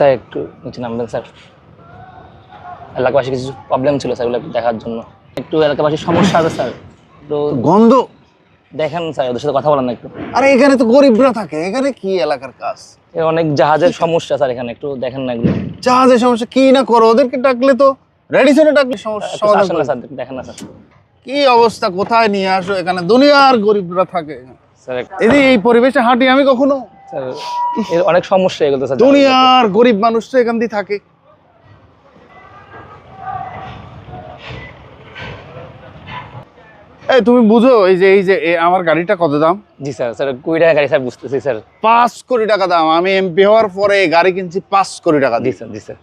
Sir একটু নিচে নামবেন স্যার। এলাকাবাসী কিছু প্রবলেম ছিল স্যার ওগুলো দেখার জন্য। একটু এলাকাবাসীর সমস্যা আছে স্যার। একটু গন্ধ? দেখেন স্যার ওদের সাথে কথা বলেন না একটু। আরে এখানে তো গরিবরা থাকে। এখানে কি এলাকার কাজ? এ অনেক জাহাজের সমস্যা স্যার এখানে একটু দেখেন না এগুলো জাহাজের সমস্যা কি না করো? ওদেরকে ডাকলে তো রেডিসনে ডাকলে সমস্যা আসেন না স্যার দেখেন না স্যার। কি অবস্থা? কোথায় নিয়ে আসো? এখানে দুনিয়ার গরিবরা থাকে। স্যার এই পরিবেশে হাঁটি আমি কখনো? অনেক সমস্যা এগুলো স্যার দুনিয়ার গরিব মানুষ তো এখান দিয়ে থাকে। এই তুমি বুঝো এই যে এই যে আমার গাড়িটা কত দাম? জি স্যার স্যার কুড়ি টাকা গাড়ি স্যার বুঝতেছি স্যার। পাঁচ কোটি টাকা দাম। আমি এমপি হওয়ার পরে গাড়ি কিনছি পাঁচ কোটি টাকা জি দিয়ে স্যার জি স্যার।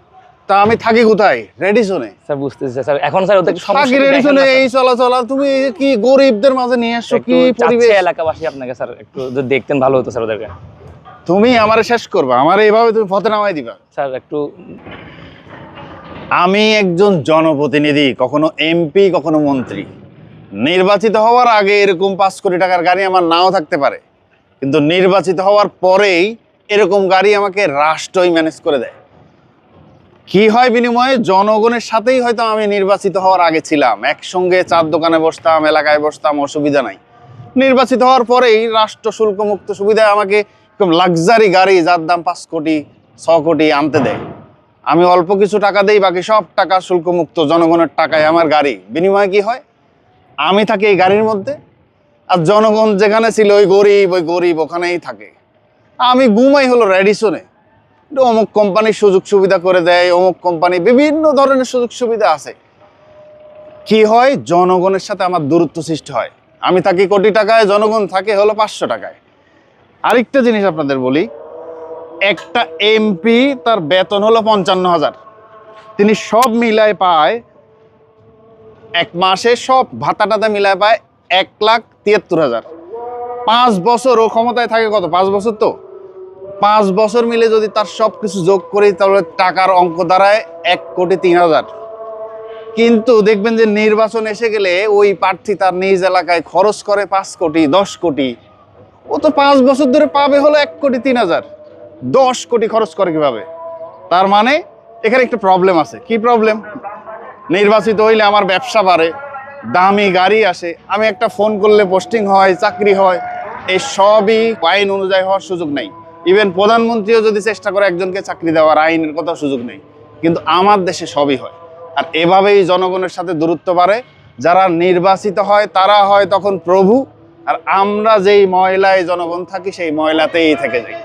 তা আমি থাকি কোথায়? রেডিসনে স্যার বুঝতেছি স্যার। এখন স্যার ওদের সমস্যা থাকি রেডিসনে এই চলাচল তুমি কি গরিবদের মাঝে নিয়ে আসছো? কি পরিবেশ? এলাকাবাসী আপনাকে স্যার। একটু যদি দেখতেন ভালো হতো স্যার ওদেরকে। তুমি আমারে শেষ করবা আমার এইভাবে তুমি পথে নামাই দিবা। স্যার একটু আমি একজন জনপ্রতিনিধি কখনো এমপি কখনো মন্ত্রী। নির্বাচিত হওয়ার আগে এরকম পাঁচ কোটি টাকার গাড়ি আমার নাও থাকতে পারে। কিন্তু নির্বাচিত হওয়ার পরেই এরকম গাড়ি আমাকে রাষ্ট্রই ম্যানেজ করে দেয়। কি হয় বিনিময়ে? জনগণের সাথেই হয়তো আমি নির্বাচিত হওয়ার আগে ছিলাম। একসঙ্গে চার দোকানে বসতাম এলাকায় বসতাম অসুবিধা নাই। নির্বাচিত হওয়ার পরেই রাষ্ট্র শুল্ক মুক্ত সুবিধায় আমাকে এরকম লাক্সারি গাড়ি যার দাম পাঁচ কোটি, ছ কোটি আনতে দেয়। আমি অল্প কিছু টাকা দেই, বাকি সব টাকা শুল্কমুক্ত জনগণের টাকায় আমার গাড়ি। বিনিময়ে কি হয়? আমি থাকি এই গাড়ির মধ্যে, আর জনগণ যেখানে ছিল ওই গরিব ওই গরিব ওখানেই থাকে। আমি ঘুমাই হলো রেডিসনে অমুক কোম্পানির সুযোগ সুবিধা করে দেয়, অমুক কোম্পানি বিভিন্ন ধরনের সুযোগ সুবিধা আছে। কি হয়? জনগণের সাথে আমার দূরত্ব সৃষ্টি হয়। আমি থাকি কোটি টাকায়, জনগণ থাকে হলো পাঁচশো টাকায়। আরেকটা জিনিস আপনাদের বলি, একটা এমপি তার বেতন হলো পঞ্চান্ন হাজার তিনি সব মিলায় পায়, এক মাসে সব ভাতা টাতা মিলায় পায় এক লাখ তিয়াত্তর হাজার পাঁচ বছর ও ক্ষমতায় থাকে কত? পাঁচ বছর তো? পাঁচ বছর মিলে যদি তার সব কিছু যোগ করি, তাহলে টাকার অঙ্ক দাঁড়ায় এক কোটি তিন হাজার কিন্তু দেখবেন যে নির্বাচন এসে গেলে ওই প্রার্থী তার নিজ এলাকায় খরচ করে পাঁচ কোটি, দশ কোটি ও তো পাঁচ বছর ধরে পাবে হলো এক কোটি তিন হাজার। দশ কোটি খরচ করে কীভাবে? তার মানে এখানে একটা প্রবলেম আছে। কি প্রবলেম নির্বাচিত হইলে আমার ব্যবসা বাড়ে, দামি গাড়ি আসে, আমি একটা ফোন করলে পোস্টিং হয়, চাকরি হয়, এই সবই আইন অনুযায়ী হওয়ার সুযোগ নেই। ইভেন প্রধানমন্ত্রীও যদি চেষ্টা করে একজনকে চাকরি দেওয়ার, আইনের কথা সুযোগ নেই। কিন্তু আমার দেশে সবই হয়। আর এভাবেই জনগণের সাথে দূরত্ব বাড়ে। যারা নির্বাচিত হয়, তারা হয় তখন প্রভু। আর আমরা যেই ময়লায় জনগণ থাকি, সেই ময়লাতেই থেকে যাই।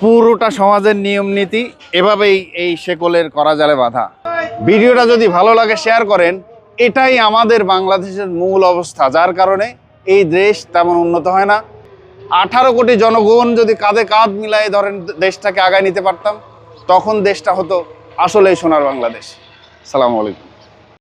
পুরোটা সমাজের নিয়ম নীতি, এভাবেই এই শেকলের করা জালে বাধা। ভিডিওটা যদি ভালো লাগে শেয়ার করেন। এটাই আমাদের বাংলাদেশের মূল অবস্থা, যার কারণে এই দেশ তেমন উন্নত হয় না। আঠারো কোটি জনগণ যদি কাঁধে কাঁধ মিলাই ধরেন, দেশটাকে আগায় নিতে পারতাম, তখন দেশটা হতো আসলেই সোনার বাংলাদেশ। সালামু আলাইকুম।